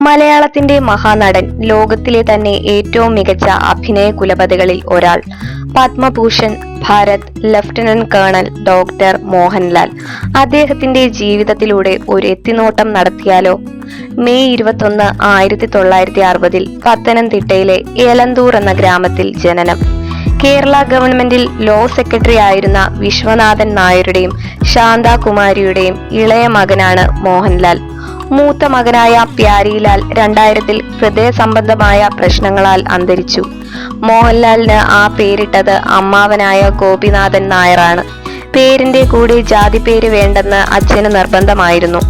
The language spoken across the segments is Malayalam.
മലയാളത്തിന്റെ മഹാനടൻ ലോകത്തിലെ തന്നെ ഏറ്റവും മികച്ച അഭിനയ കുലപതികളിൽ ഒരാൾ. Padma Bhushan Bharat lieutenant colonel doctor Mohanlal. അദ്ദേഹത്തിന്റെ ജീവിതത്തിലൂടെ ഒരു എത്തിനോട്ടം നടത്തിയാലോ? മെയ് ഇരുപത്തൊന്ന് ആയിരത്തി തൊള്ളായിരത്തി അറുപതിൽ പത്തനംതിട്ടയിലെ എലന്തൂർ എന്ന ഗ്രാമത്തിൽ ജനനം. കേരള ഗവൺമെന്റിൽ ലോ സെക്രട്ടറി ആയിരുന്ന വിശ്വനാഥൻ നായരുടെയും ശാന്താകുമാരിയുടെയും ഇളയ മകനാണ് മോഹൻലാൽ. മൂത്ത മകനായ പ്യാരിലാൽ രണ്ടായിരത്തിൽ ഹൃദയ സംബന്ധമായ പ്രശ്നങ്ങളാൽ അന്തരിച്ചു. മോഹൻലാലിന് ആ പേരിട്ടത് അമ്മാവനായ ഗോപിനാഥൻ നായറാണ് പേരിന്റെ കൂടെ ജാതി പേര് വേണ്ടെന്ന് അച്ഛന് നിർബന്ധമായിരുന്നു.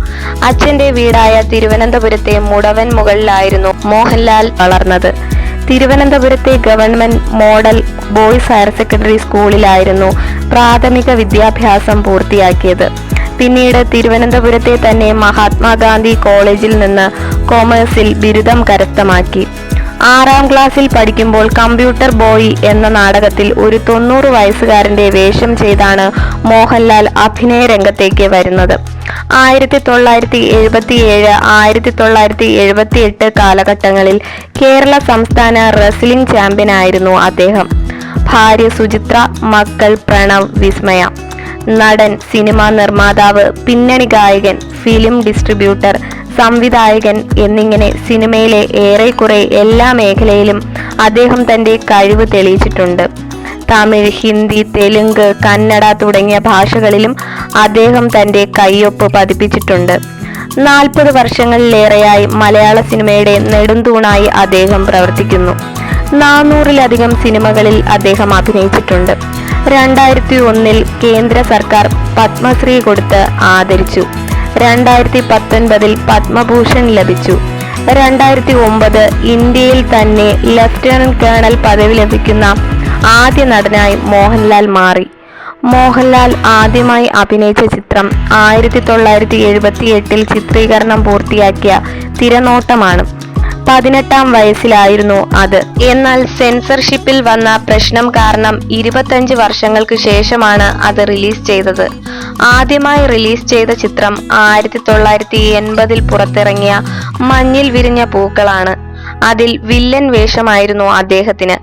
അച്ഛന്റെ വീടായ തിരുവനന്തപുരത്തെ മുടവൻ മുകളിലായിരുന്നു മോഹൻലാൽ വളർന്നത്. തിരുവനന്തപുരത്തെ government model boys higher secondary സ്കൂളിലായിരുന്നു പ്രാഥമിക വിദ്യാഭ്യാസം പൂർത്തിയാക്കിയത്. പിന്നീട് തിരുവനന്തപുരത്തെ തന്നെ മഹാത്മാഗാന്ധി കോളേജിൽ നിന്ന് കോമേഴ്സിൽ ബിരുദം കരസ്ഥമാക്കി. ആറാം ക്ലാസ്സിൽ പഠിക്കുമ്പോൾ കമ്പ്യൂട്ടർ ബോയ് എന്ന നാടകത്തിൽ ഒരു തൊണ്ണൂറ് വയസ്സുകാരന്റെ വേഷം ചെയ്താണ് മോഹൻലാൽ അഭിനയ രംഗത്തേക്ക് വരുന്നത്. ആയിരത്തി തൊള്ളായിരത്തി എഴുപത്തി ഏഴ് ആയിരത്തി തൊള്ളായിരത്തി എഴുപത്തി എട്ട് കാലഘട്ടങ്ങളിൽ കേരള സംസ്ഥാന റെസ്ലിംഗ് ചാമ്പ്യനായിരുന്നു അദ്ദേഹം. ഭാര്യ സുചിത്ര മക്കൾ പ്രണവ് വിസ്മയ. നടൻ സിനിമാ നിർമ്മാതാവ് പിന്നണി ഗായകൻ ഫിലിം ഡിസ്ട്രിബ്യൂട്ടർ സംവിധായകൻ എന്നിങ്ങനെ സിനിമയിലെ ഏറെക്കുറെ എല്ലാ മേഖലയിലും അദ്ദേഹം തന്റെ കഴിവ് തെളിയിച്ചിട്ടുണ്ട്. തമിഴ് ഹിന്ദി തെലുങ്ക് കന്നഡ തുടങ്ങിയ ഭാഷകളിലും അദ്ദേഹം തന്റെ കയ്യൊപ്പ് പതിപ്പിച്ചിട്ടുണ്ട്. നാൽപ്പത് വർഷങ്ങളിലേറെയായി മലയാള സിനിമയുടെ നെടുന്തൂണായി അദ്ദേഹം പ്രവർത്തിക്കുന്നു. നാനൂറിലധികം സിനിമകളിൽ അദ്ദേഹം അഭിനയിച്ചിട്ടുണ്ട്. രണ്ടായിരത്തി ഒന്നിൽ കേന്ദ്ര സർക്കാർ പത്മശ്രീ കൊടുത്ത് ആദരിച്ചു. രണ്ടായിരത്തി പത്തൊൻപതിൽ പത്മഭൂഷൺ ലഭിച്ചു. രണ്ടായിരത്തി ഒമ്പത് ഇന്ത്യയിൽ തന്നെ ലഫ്റ്റനന്റ് കേണൽ പദവി ലഭിക്കുന്ന ആദ്യ നടനായി മോഹൻലാൽ മാറി. മോഹൻലാൽ ആദ്യമായി അഭിനയിച്ച ചിത്രം ആയിരത്തി തൊള്ളായിരത്തി എഴുപത്തി എട്ടിൽ ചിത്രീകരണം പൂർത്തിയാക്കിയ തിരനോട്ടമാണ്. പതിനെട്ടാം വയസ്സിലായിരുന്നു അത്. എന്നാൽ സെൻസർഷിപ്പിൽ വന്ന പ്രശ്നം കാരണം ഇരുപത്തഞ്ച് വർഷങ്ങൾക്ക് ശേഷമാണ് അത് റിലീസ് ചെയ്തത്. ആദ്യമായി റിലീസ് ചെയ്ത ചിത്രം ആയിരത്തി തൊള്ളായിരത്തി എൺപതിൽ പുറത്തിറങ്ങിയ മഞ്ഞിൽ വിരിഞ്ഞ പൂക്കളാണ്. അതിൽ വില്ലൻ വേഷമായിരുന്നു അദ്ദേഹത്തിന്.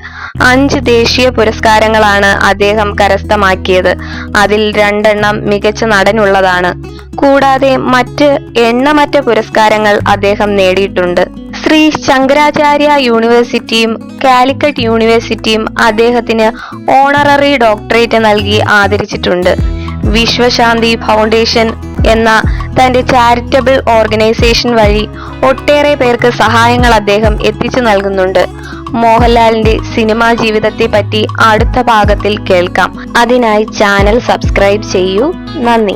അഞ്ച് ദേശീയ പുരസ്കാരങ്ങളാണ് അദ്ദേഹം കരസ്ഥമാക്കിയത്. അതിൽ രണ്ടെണ്ണം മികച്ച നടനുള്ളതാണ്. കൂടാതെ മറ്റ് എണ്ണമറ്റ പുരസ്കാരങ്ങൾ അദ്ദേഹം നേടിയിട്ടുണ്ട്. ശ്രീ ശങ്കരാചാര്യ യൂണിവേഴ്സിറ്റിയും കാലിക്കറ്റ് യൂണിവേഴ്സിറ്റിയും അദ്ദേഹത്തിന് ഓണററി ഡോക്ടറേറ്റ് നൽകി ആദരിച്ചിട്ടുണ്ട്. വിശ്വശാന്തി ഫൗണ്ടേഷൻ എന്ന തന്റെ ചാരിറ്റബിൾ ഓർഗനൈസേഷൻ വഴി ഒട്ടേറെ പേർക്ക് സഹായങ്ങൾ അദ്ദേഹം എത്തിച്ചു നൽകുന്നുണ്ട്. മോഹൻലാലിന്റെ സിനിമാ ജീവിതത്തെ പറ്റി അടുത്ത ഭാഗത്തിൽ കേൾക്കാം. അതിനായി ചാനൽ സബ്സ്ക്രൈബ് ചെയ്യൂ. നന്ദി.